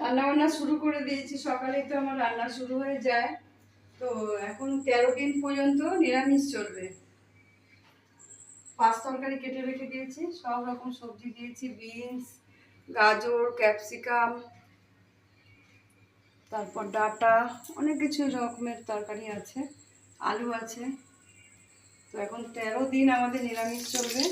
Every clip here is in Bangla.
রান্না বান্না শুরু করে দিয়েছি। সকালে তো আমার রান্না শুরু হয়ে যায়। তো এখন তেরো দিন পর্যন্ত নিরামিষ চলবে। পাঁচ তরকারি কেটে রেখে দিয়েছি। সব রকম সবজি দিয়েছি, বিনস, গাজর, ক্যাপসিকাম, তারপর ডাটা, অনেক কিছু রকমের তরকারি আছে, আলু আছে। তো এখন তেরো দিন আমাদের নিরামিষ চলবে।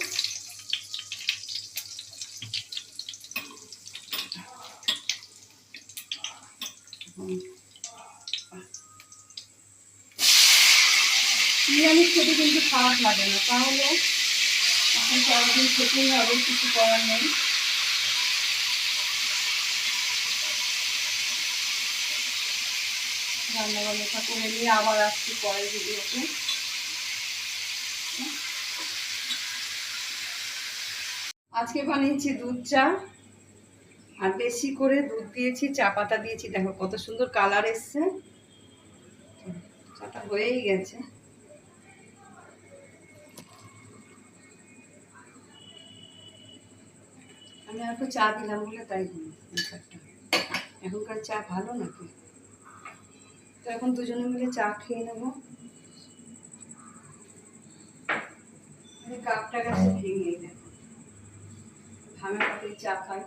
নিরামিষ খেতে কিন্তু খারাপ লাগে না, তাহলে এখন তেরো দিন খেতেই হবে, কিছু করার নেই। রান্না করে নিয়ে আবার আসছি পরের ভিডিওতে। আজকে বানিয়েছি দুধ চা। আর বেশি করে দুধ দিয়েছি, চা পাতা দিয়েছি। দেখো কত সুন্দর কালার এসছে। চাটা হয়েই গেছে। আমি আর চা দিলাম বলে তাই এখনকার চা ভালো নাকি? তো এখন দুজনে মিলে চা খেয়ে নেব। কাপটা গাছে ভেঙে, দেখো। ভাঙা চা খাই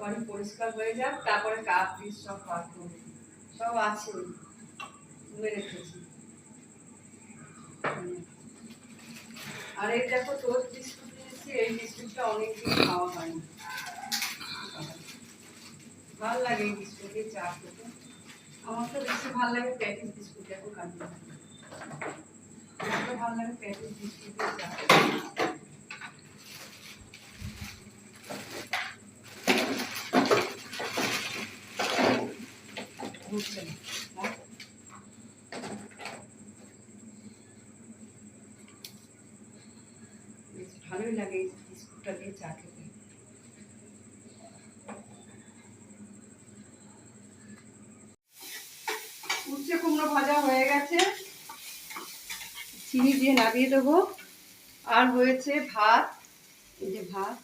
ঘর পরিষ্কার হয়ে যাক, তারপরে কাপ পিস সব বার করব সব আছে, তুলে রেখেছি। আর এই দেখো, তোর বিস্কুট নিয়েছি এই বিস্কুটটা অনেকদিন খাওয়া হয়নি। ভালো লাগে এই বিস্কুটে চা খেতে। আমার তো বেশি ভালো লাগে প্যাকেট বিস্কুট এখন কাজে ভালো লাগে প্যাকেট বিস্কুটের হ্যাঁ? ভালোই লাগে বিস্কুটটা দিয়ে চা খেতে। উচ্ছে কুমড়ো ভাজা হয়ে গেছে। চিনি দিয়ে নামিয়ে দেবো। আর হয়েছে ভাত। এই যে ভাত।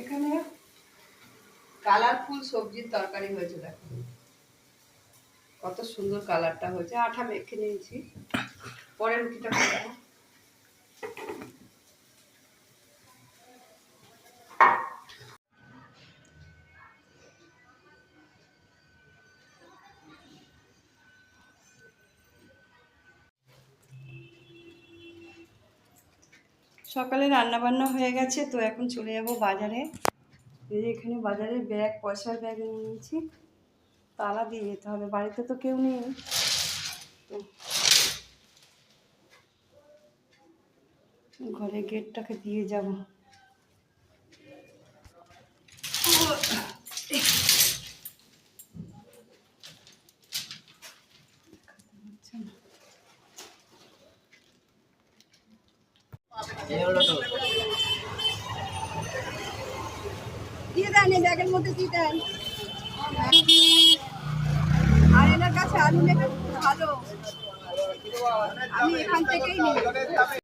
এখানে কালারফুল সবজির তরকারি হয়েছে, দেখো। কত সুন্দর কালারটা হয়েছে। আঠা মেখে নিয়েছি। পরে রুটিটা সকালে রান্না বান্না হয়ে গেছে, তো এখন চলে যাব বাজারে। এই এখানে বাজারে ব্যাগ, পয়সার ব্যাগ নিয়ে নিয়েছি। তালা দিয়ে যেতে হবে, বাড়িতে তো কেউ নেই। ঘরে গেটটাকে দিয়ে যাব। দিয়ে দেন ব্যাগের মধ্যে দিয়ে আর এনার কাছে আলু নেবেন ভালো আমি এখান থেকেই নিই।